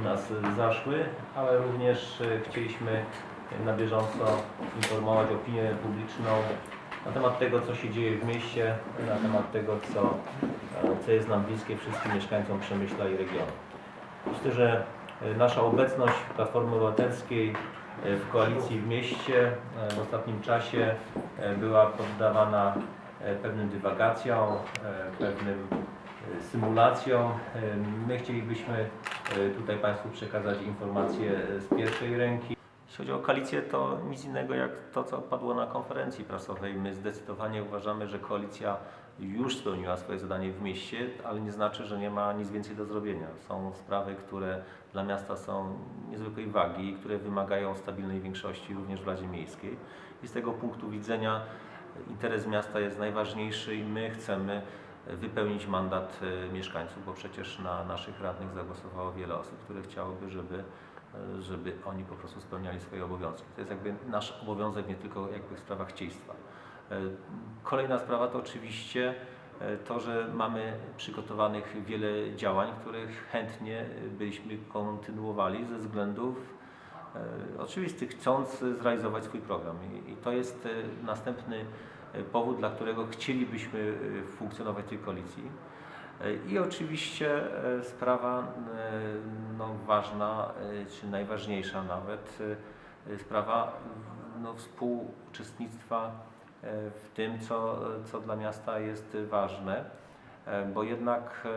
u nas zaszły, ale również y, chcieliśmy na bieżąco informować opinię publiczną na temat tego, co się dzieje w mieście, na temat tego, co, e, co jest nam bliskie wszystkim mieszkańcom Przemyśla i regionu. Myślę, że e, nasza obecność Platformy Obywatelskiej e, w koalicji w mieście e, w ostatnim czasie e, była poddawana e, pewnym dywagacjom, e, pewnym e, symulacjom. E, My chcielibyśmy e, tutaj Państwu przekazać informacje e, z pierwszej ręki. Jeśli chodzi o koalicję, to nic innego jak to, co padło na konferencji prasowej. My zdecydowanie uważamy, że koalicja już spełniła swoje zadanie w mieście, ale nie znaczy, że nie ma nic więcej do zrobienia. Są sprawy, które dla miasta są niezwykłej wagi i które wymagają stabilnej większości również w Radzie Miejskiej. I z tego punktu widzenia interes miasta jest najważniejszy i my chcemy wypełnić mandat e, mieszkańców, bo przecież na naszych radnych zagłosowało wiele osób, które chciałyby, żeby, e, żeby oni po prostu spełniali swoje obowiązki. To jest jakby nasz obowiązek, nie tylko jakby sprawa chcieństwa. E, Kolejna sprawa to oczywiście to, że mamy przygotowanych wiele działań, których chętnie byśmy kontynuowali ze względów oczywistych, chcąc zrealizować swój program. I, to jest następny powód, dla którego chcielibyśmy e, funkcjonować w tej koalicji. E, I oczywiście e, sprawa no, ważna, czy najważniejsza nawet, sprawa no, współuczestnictwa w tym, co, co dla miasta jest ważne, bo jednak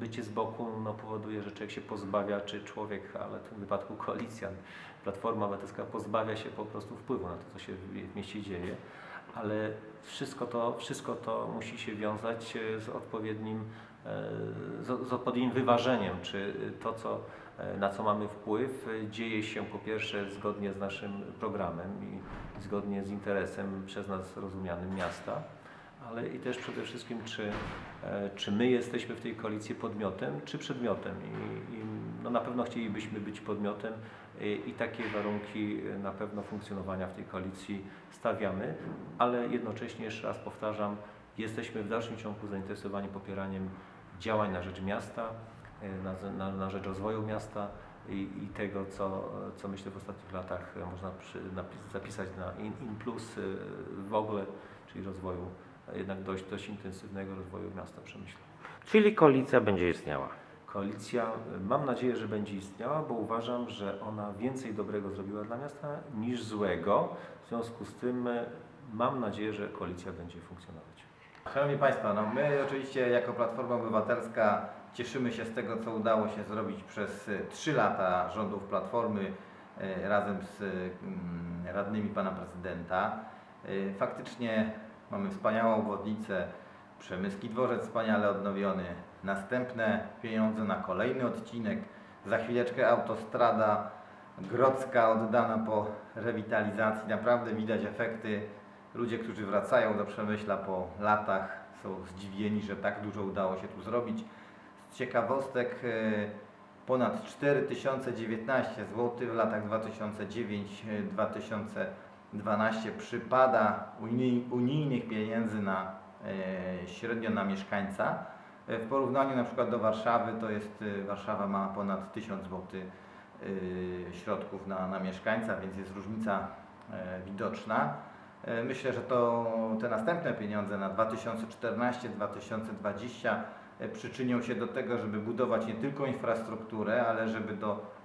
bycie z boku no, powoduje, że człowiek się pozbawia, czy człowiek, ale w tym wypadku koalicjant, Platforma Obywatelska pozbawia się po prostu wpływu na to, co się w mieście dzieje, ale wszystko to, wszystko to musi się wiązać e, z odpowiednim, e, z, odpowiednim wyważeniem, czy to, co, e, na co mamy wpływ, dzieje się po pierwsze zgodnie z naszym programem i zgodnie z interesem przez nas rozumianym miasta, ale i też przede wszystkim, czy, e, czy my jesteśmy w tej koalicji podmiotem, czy przedmiotem. I, i no na pewno chcielibyśmy być podmiotem i, i takie warunki e, na pewno funkcjonowania w tej koalicji stawiamy, ale jednocześnie, jeszcze raz powtarzam, jesteśmy w dalszym ciągu zainteresowani popieraniem działań na rzecz miasta, e, na, na, na rzecz rozwoju miasta i, i tego, co, co myślę w ostatnich latach e, można przy, napis, zapisać na in, in plus e, w ogóle, czyli rozwoju, e, jednak dość, dość intensywnego rozwoju miasta Przemyśla. Czyli koalicja będzie istniała. Koalicja, e, mam nadzieję, że będzie istniała, bo uważam, że ona więcej dobrego zrobiła dla miasta niż złego. W związku z tym e, mam nadzieję, że koalicja będzie funkcjonować. Szanowni Państwo, no my oczywiście jako Platforma Obywatelska cieszymy się z tego, co udało się zrobić przez y, trzy lata rządów Platformy y, razem z mm, radnymi Pana Prezydenta. Faktycznie mamy wspaniałą obwodnicę, Przemyski Dworzec wspaniale odnowiony, następne pieniądze na kolejny odcinek, za chwileczkę autostrada Grodzka oddana po rewitalizacji. Naprawdę widać efekty. Ludzie, którzy wracają do Przemyśla po latach są zdziwieni, że tak dużo udało się tu zrobić. Z ciekawostek e, ponad 4019 zł w latach 2009-2012 przypada unij- unijnych pieniędzy na e, średnio na mieszkańca. E, W porównaniu na przykład do Warszawy to jest e, Warszawa ma ponad 1000 zł środków na, na mieszkańca, więc jest różnica widoczna. Myślę, że to te następne pieniądze na 2014-2020 e, przyczynią się do tego, żeby budować nie tylko infrastrukturę, ale żeby do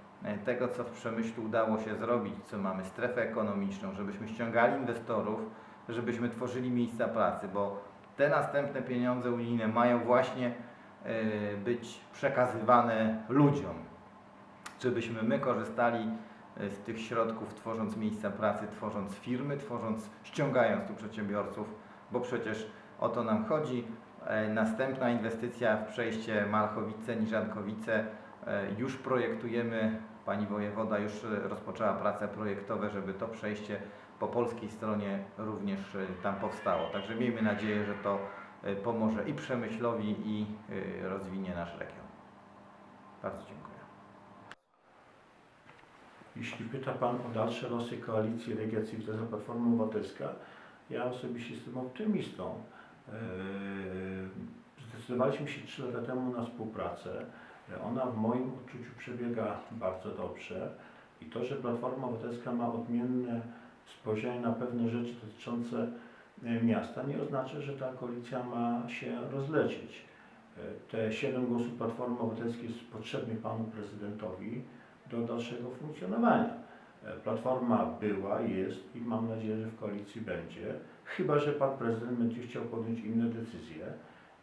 tego, co w Przemyślu udało się zrobić, co mamy strefę ekonomiczną, żebyśmy ściągali inwestorów, żebyśmy tworzyli miejsca pracy, bo te następne pieniądze unijne mają właśnie e, być przekazywane ludziom, żebyśmy my korzystali e, z tych środków, tworząc miejsca pracy, tworząc firmy, tworząc, ściągając tu przedsiębiorców, bo przecież o to nam chodzi. E, Następna inwestycja w przejście Malchowice-Niżankowice e, już projektujemy. Pani wojewoda już e, rozpoczęła prace projektowe, żeby to przejście po polskiej stronie również e, tam powstało. Także miejmy nadzieję, że to e, pomoże i Przemyślowi i e, rozwinie nasz region. Bardzo dziękuję. Jeśli pyta Pan o dalsze losy koalicji Legia Cywilna Platforma Obywatelska, ja osobiście jestem optymistą. Eee, Zdecydowaliśmy się trzy lata temu na współpracę. Ona w moim odczuciu przebiega bardzo dobrze i to, że Platforma Obywatelska ma odmienne spojrzenie na pewne rzeczy dotyczące e, miasta, nie oznacza, że ta koalicja ma się rozlecieć. E, Te siedem głosów Platformy Obywatelskiej jest potrzebnych panu prezydentowi do dalszego funkcjonowania. E, Platforma była, jest i mam nadzieję, że w koalicji będzie, chyba że pan prezydent będzie chciał podjąć inne decyzje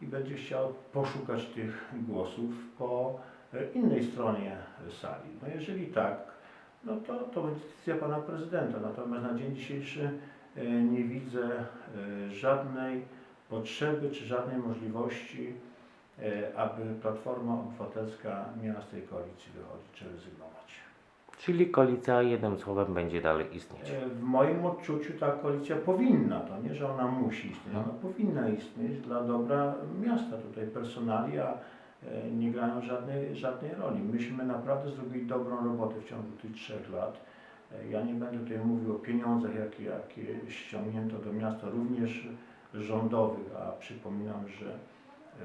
i będzie chciał poszukać tych głosów po e, innej stronie sali. No jeżeli tak, no to, to będzie decyzja pana prezydenta. Natomiast na dzień dzisiejszy e, nie widzę e, żadnej potrzeby czy żadnej możliwości, aby Platforma Obywatelska miała z tej koalicji wychodzić czy rezygnować. Czyli koalicja jednym słowem będzie dalej istnieć. E, W moim odczuciu ta koalicja powinna, to nie, że ona musi istnieć, No. ona powinna istnieć dla dobra miasta. Tutaj personalia e, nie grają żadnej, żadnej roli. Myśmy naprawdę zrobili dobrą robotę w ciągu tych trzech lat. E, Ja nie będę tutaj mówił o pieniądzach, jakie, jakie ściągnięto do miasta, również rządowych, a przypominam, że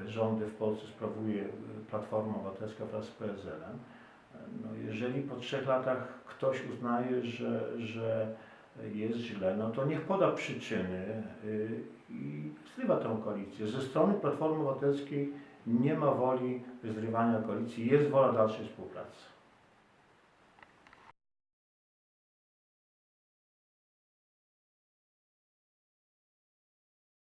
rządy w Polsce sprawuje Platforma Obywatelska wraz z PSL-em. No, jeżeli po trzech latach ktoś uznaje, że, że jest źle, no to niech poda przyczyny y, i zrywa tę koalicję. Ze strony Platformy Obywatelskiej nie ma woli zrywania koalicji, jest wola dalszej współpracy.